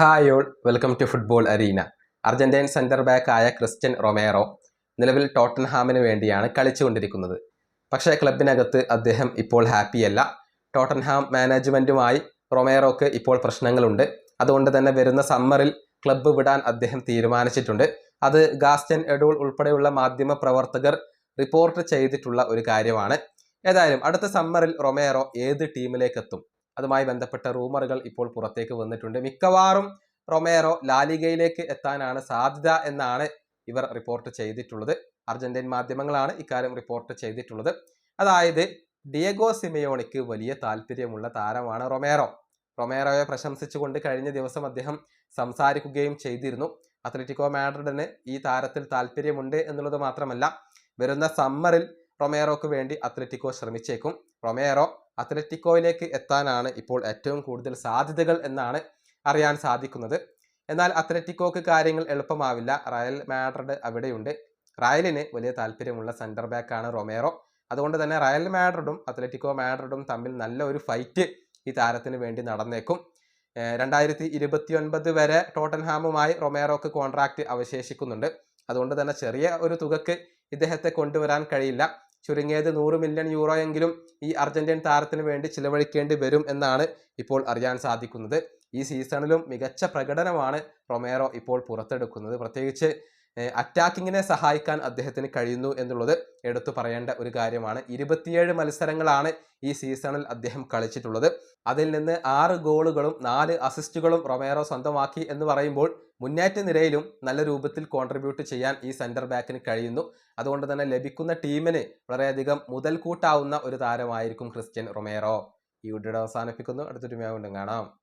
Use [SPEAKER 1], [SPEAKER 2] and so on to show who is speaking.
[SPEAKER 1] Hi all welcome to football arena Argentine centre back ആയ Cristian Romero നിലവിൽ ടോട്ടൻഹാമിന് വേണ്ടിയാണ് കളിച്ചുകൊണ്ടിരിക്കുന്നത്. പക്ഷേ ക്ലബിനകത്ത് അദ്ദേഹം ഇപ്പോൾ ഹാപ്പിയല്ല. ടോട്ടൻഹാം മാനേജ്മെന്റുമായി റൊമേറോക്ക് ഇപ്പോൾ പ്രശ്നങ്ങളുണ്ട്. അതുകൊണ്ട് തന്നെ വരുന്ന സമ്മറിൽ ക്ലബ്ബ് വിടാൻ അദ്ദേഹം തീരുമാനിച്ചിട്ടുണ്ട്. അത് ഗാസ്റ്റൻ എഡൂൾ ഉൾപ്പെടെയുള്ള മാധ്യമ പ്രവർത്തകർ റിപ്പോർട്ട് ചെയ്തിട്ടുള്ള ഒരു കാര്യമാണ്. ഏതായാലും അടുത്ത സമ്മറിൽ റൊമേറോ ഏത് ടീമിലേക്ക് എത്തും? അതുമായി ബന്ധപ്പെട്ട റൂമറുകൾ ഇപ്പോൾ പുറത്തേക്ക് വന്നിട്ടുണ്ട്. മിക്കവാറും റൊമേറോ ലാലിഗയിലേക്ക് എത്താനാണ് സാധ്യത എന്നാണ് ഇവർ റിപ്പോർട്ട് ചെയ്തിട്ടുള്ളത്. അർജന്റീൻ മാധ്യമങ്ങളാണ് ഇക്കാര്യം റിപ്പോർട്ട് ചെയ്തിട്ടുള്ളത്. അതായത് ഡിയഗോ സിമയോണിക്ക് വലിയ താല്പര്യമുള്ള താരമാണ് റൊമേറോ. റൊമേറോയെ പ്രശംസിച്ചുകൊണ്ട് കഴിഞ്ഞ ദിവസം അദ്ദേഹം സംസാരിക്കുകയും ചെയ്തിരുന്നു. അത്ലറ്റിക്കോ മാഡ്രിഡിന് ഈ താരത്തിൽ താല്പര്യമുണ്ട് എന്നുള്ളത് മാത്രമല്ല വരുന്ന സമ്മറിൽ റൊമേറോക്ക് വേണ്ടി അത്ലറ്റിക്കോ ശ്രമിച്ചേക്കും. റൊമേറോ അത്ലറ്റിക്കോയിലേക്ക് എത്താനാണ് ഇപ്പോൾ ഏറ്റവും കൂടുതൽ സാധ്യതകൾ എന്നാണ് അറിയാൻ സാധിക്കുന്നത്. എന്നാൽ അത്ലറ്റിക്കോക്ക് കാര്യങ്ങൾ എളുപ്പമാവില്ല. റയൽ മാഡ്രിഡ് അവിടെയുണ്ട്. റയലിന് വലിയ താല്പര്യമുള്ള സെന്റർ ബാക്കാണ് റൊമേറോ അതുകൊണ്ട് തന്നെ റയൽ മാഡ്രിഡും അത്ലറ്റിക്കോ മാഡ്രിഡും തമ്മിൽ നല്ല ഒരു ഫൈറ്റ് ഈ താരത്തിന് വേണ്ടി നടന്നേക്കും. രണ്ടായിരത്തി ഇരുപത്തി ഒൻപത് വരെ ടോട്ടൻഹാമുമായി റൊമേറോക്ക് കോൺട്രാക്റ്റ് അവശേഷിക്കുന്നുണ്ട്. അതുകൊണ്ട് തന്നെ ചെറിയ ഒരു തുകക്ക് ഇദ്ദേഹത്തെ കൊണ്ടുവരാൻ കഴിയില്ല. ചുരുങ്ങിയത് നൂറ് മില്യൺ യൂറോയെങ്കിലും ഈ അർജന്റീൻ താരത്തിന് വേണ്ടി ചിലവഴിക്കേണ്ടി വരും എന്നാണ് ഇപ്പോൾ അറിയാൻ സാധിക്കുന്നത്. ഈ സീസണിലും മികച്ച പ്രകടനമാണ് റൊമേറോ ഇപ്പോൾ പുറത്തെടുക്കുന്നത്. പ്രത്യേകിച്ച് അറ്റാക്കിങ്ങിനെ സഹായിക്കാൻ അദ്ദേഹത്തിന് കഴിയുന്നു എന്നുള്ളത് എടുത്തു പറയേണ്ട ഒരു കാര്യമാണ്. ഇരുപത്തിയേഴ് മത്സരങ്ങളാണ് ഈ സീസണിൽ അദ്ദേഹം കളിച്ചിട്ടുള്ളത്. അതിൽ നിന്ന് ആറ് ഗോളുകളും നാല് അസിസ്റ്റുകളും റൊമേറോ സ്വന്തമാക്കി എന്ന് പറയുമ്പോൾ മുന്നേറ്റ നിരയിലും നല്ല രൂപത്തിൽ കോൺട്രിബ്യൂട്ട് ചെയ്യാൻ ഈ സെന്റർ ബാക്കിന് കഴിയുന്നു. അതുകൊണ്ട് തന്നെ ലഭിക്കുന്ന ടീമിന് വളരെയധികം മുതൽക്കൂട്ടാവുന്ന ഒരു താരമായിരിക്കും ക്രിസ്ത്യൻ റൊമേറോ. ഈ വീഡിയോ അവസാനിപ്പിക്കുന്നു. അടുത്തൊരു വീണ്ടും കാണാം.